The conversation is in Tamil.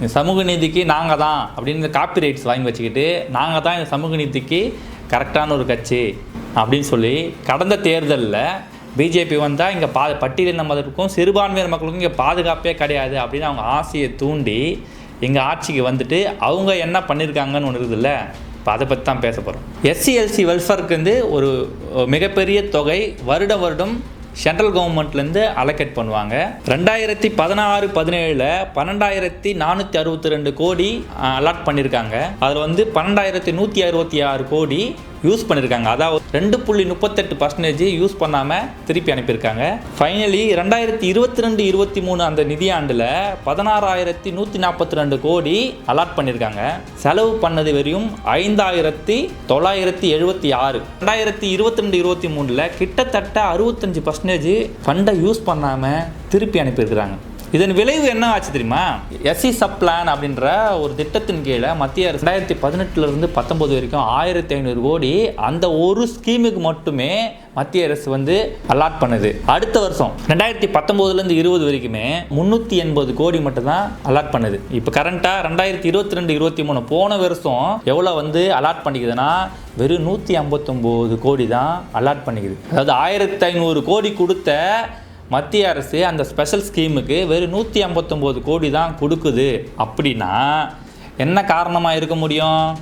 இந்த சமூக நீதிக்கு நாங்கள் தான் அப்படின்னு காப்பி ரைட்ஸ் வாங்கி வச்சுக்கிட்டு நாங்கள் தான் இந்த சமூக நீதிக்கு கரெக்டான ஒரு கட்சி அப்படின்னு சொல்லி கடந்த தேர்தலில் பிஜேபி வந்தால் இங்கே பா பட்டியலின மதத்துக்கும் சிறுபான்மையினர் மக்களுக்கும் இங்கே பாதுகாப்பே கிடையாது அப்படின்னு அவங்க ஆசையை தூண்டி எங்கள் ஆட்சிக்கு வந்துட்டு அவங்க என்ன பண்ணியிருக்காங்கன்னு ஒன்று இருக்குதுல்ல இப்போ அதை பற்றி தான் பேச போகிறோம் எஸ்சிஎல்சி வெல்ஃபேருக்கு வந்து ஒரு மிகப்பெரிய தொகை வருட வருடம் சென்ட்ரல் கவர்மெண்ட்லேருந்து அலோகேட் பண்ணுவாங்க. ரெண்டாயிரத்தி பதினாறு பதினேழில் பன்னெண்டாயிரத்தி நானூற்றி அறுபத்தி ரெண்டு கோடி அலாட் பண்ணியிருக்காங்க அதில் வந்து பன்னெண்டாயிரத்தி நூற்றி அறுபத்தி ஆறு கோடி யூஸ் பண்ணியிருக்காங்க அதாவது ரெண்டு புள்ளி முப்பத்தெட்டு பர்சன்டேஜ் யூஸ் பண்ணாமல் திருப்பி அனுப்பியிருக்காங்க. ஃபைனலி ரெண்டாயிரத்தி இருபத்தி ரெண்டு இருபத்தி மூணு அந்த நிதியாண்டில் பதினாறாயிரத்தி நூற்றி நாற்பத்தி ரெண்டு கோடி அலாட் பண்ணியிருக்காங்க செலவு பண்ணது வரையும் ஐந்தாயிரத்தி தொள்ளாயிரத்தி எழுபத்தி ஆறு. ரெண்டாயிரத்தி இருபத்தி ரெண்டு இருபத்தி மூணில் கிட்டத்தட்ட அறுபத்தஞ்சு பர்சன்டேஜ் ஃபண்டை யூஸ் பண்ணாமல் திருப்பி அனுப்பியிருக்கிறாங்க. இதன் விளைவு என்ன ஆச்சு தெரியுமா? எஸ்சி சப் பிளான் அப்படின்ற ஒரு திட்டத்தின் கீழே மத்திய அரசு ரெண்டாயிரத்தி பதினெட்டுலேருந்து பத்தொம்போது வரைக்கும் ஆயிரத்தி ஐநூறு கோடி அந்த ஒரு ஸ்கீமுக்கு மட்டுமே மத்திய அரசு வந்து அலாட் பண்ணுது. அடுத்த வருஷம் ரெண்டாயிரத்தி பத்தொம்போதுலேருந்து இருபது வரைக்குமே முந்நூற்றி எண்பது கோடி மட்டும்தான் அலாட் பண்ணுது. இப்போ கரண்ட்டாக ரெண்டாயிரத்தி இருபத்தி ரெண்டு இருபத்தி மூணு போன வருஷம் எவ்வளோ வந்து அலாட் பண்ணிக்குதுன்னா வெறும் நூற்றி ஐம்பத்தொம்போது கோடி தான் அலாட் பண்ணிக்குது. அதாவது ஆயிரத்தி ஐநூறு கோடி கொடுத்த மத்திய அரசு அந்த ஸ்பெஷல் ஸ்கீமுக்கு வெறும் நூற்றி ஐம்பத்தொம்போது கோடி தான் கொடுக்குது. அப்படின்னா என்ன காரணமாக இருக்க முடியும்?